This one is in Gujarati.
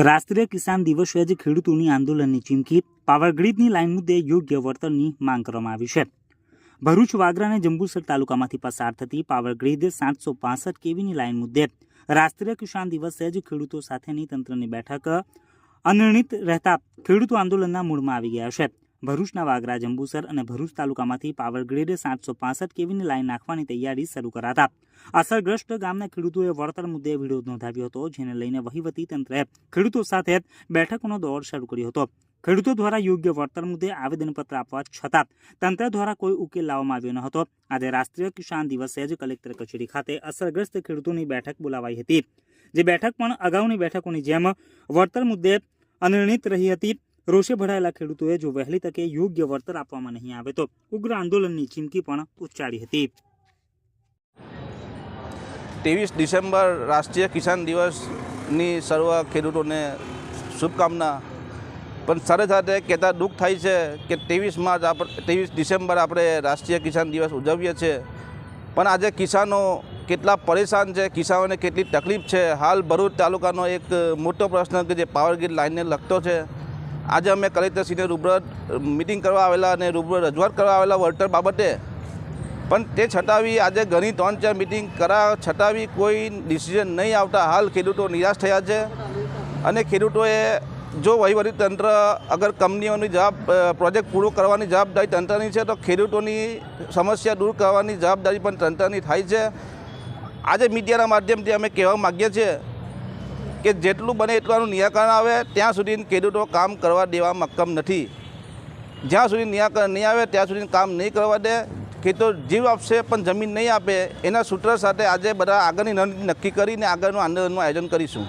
રાષ્ટ્રીય કિસાન દિવસે આજે ખેડૂતોની આંદોલનની ચીમકી પાવરગ્રીડની લાઇન મુદ્દે યોગ્ય વળતરની માંગ કરવામાં આવી છે. ભરૂચ, વાગરા અને જંબુસર તાલુકામાંથી પસાર થતી પાવરગ્રીડ સાતસો પાસઠ કેવીની લાઇન મુદ્દે રાષ્ટ્રીય કિસાન દિવસે જ ખેડૂતો સાથેની તંત્રની બેઠક અનિર્ણિત રહેતા ખેડૂતો આંદોલનના મૂળમાં આવી ગયા છે. ભરૂચના વાગરા, જંબુસર અને ભરૂચ તાલુકામાંથી પાવરગ્રીડ સાતસો પાસઠ કેવીની લાઇન નાખવાની તૈયારી શરૂ કરાતા. અસરગ્રસ્ત ગામના ખેડૂતોએ વળતર મુદ્દે વિરોધ નોંધાવ્યો હતો, જેને લઈને વહીવટી તંત્રએ ખેડૂતો સાથે બેઠકોનો દોર શરૂ કર્યો હતો. ખેડૂતો દ્વારા યોગ્ય વળતર મુદ્દે આવેદનપત્ર આપવા છતાં તંત્ર દ્વારા કોઈ ઉકેલ લાવવામાં આવ્યો ન હતો. આજે રાષ્ટ્રીય કિસાન દિવસે જ કલેક્ટર કચેરી ખાતે અસરગ્રસ્ત ખેડૂતોની બેઠક બોલાવાઈ હતી. જે બેઠક પણ અગાઉની બેઠકોની જેમ વળતર મુદ્દે અનિર્ણિત રહી હતી. રોષે ભરાયેલા ખેડૂતોએ જો વહેલી તકે યોગ્ય વળતર આપવામાં નહીં આવે તો ઉગ્ર આંદોલનની ચીમકી પણ ઉચ્ચારી હતી. ત્રેવીસ ડિસેમ્બર રાષ્ટ્રીય કિસાન દિવસની સર્વ ખેડૂતોને શુભકામના. પણ સાથે સાથે કહેતા દુઃખ થાય છે કે ત્રેવીસ માર્ચ આપણે, ત્રેવીસ ડિસેમ્બર આપણે રાષ્ટ્રીય કિસાન દિવસ ઉજવીએ છીએ. પણ આજે કિસાનો કેટલા પરેશાન છે, કિસાનોને કેટલી તકલીફ છે. હાલ ભરૂચ તાલુકાનો એક મોટો પ્રશ્ન કે જે પાવર ગ્રીડ લાઇનને લગતો છે. આજે અમે કલેક્ટરશ્રીને રૂબરૂ મિટિંગ કરવા આવેલા અને રૂબરૂ રજૂઆત કરવા આવેલા વળતર બાબતે. પણ તે છતાં આજે ઘણી ત્રણ ચાર મિટિંગ કરા છતાં કોઈ ડિસિઝન નહીં આવતા. હાલ ખેડૂતો નિરાશ થયા છે. અને ખેડૂતોએ જો તંત્ર અગર કંપનીઓની જવાબ પ્રોજેક્ટ પૂરો કરવાની જવાબદારી તંત્રની છે, તો ખેડૂતોની સમસ્યા દૂર કરવાની જવાબદારી પણ તંત્રની થાય છે. આજે મીડિયાના માધ્યમથી અમે કહેવા માગીએ છીએ કે જેટલું બને એટલું નિરાકરણ આવે, ત્યાં સુધી ખેડૂતો કામ કરવા દેવા મક્કમ નથી. જ્યાં સુધી નિરાકરણ નહીં આવે, ત્યાં સુધી કામ નહીં કરવા દે. ખેડૂતો જીવ આપશે, પણ જમીન નહીં આપે. એના સૂત્ર સાથે આજે બધા આગળની નક્કી કરીને આગળનું આંદોલનનું આયોજન કરીશું.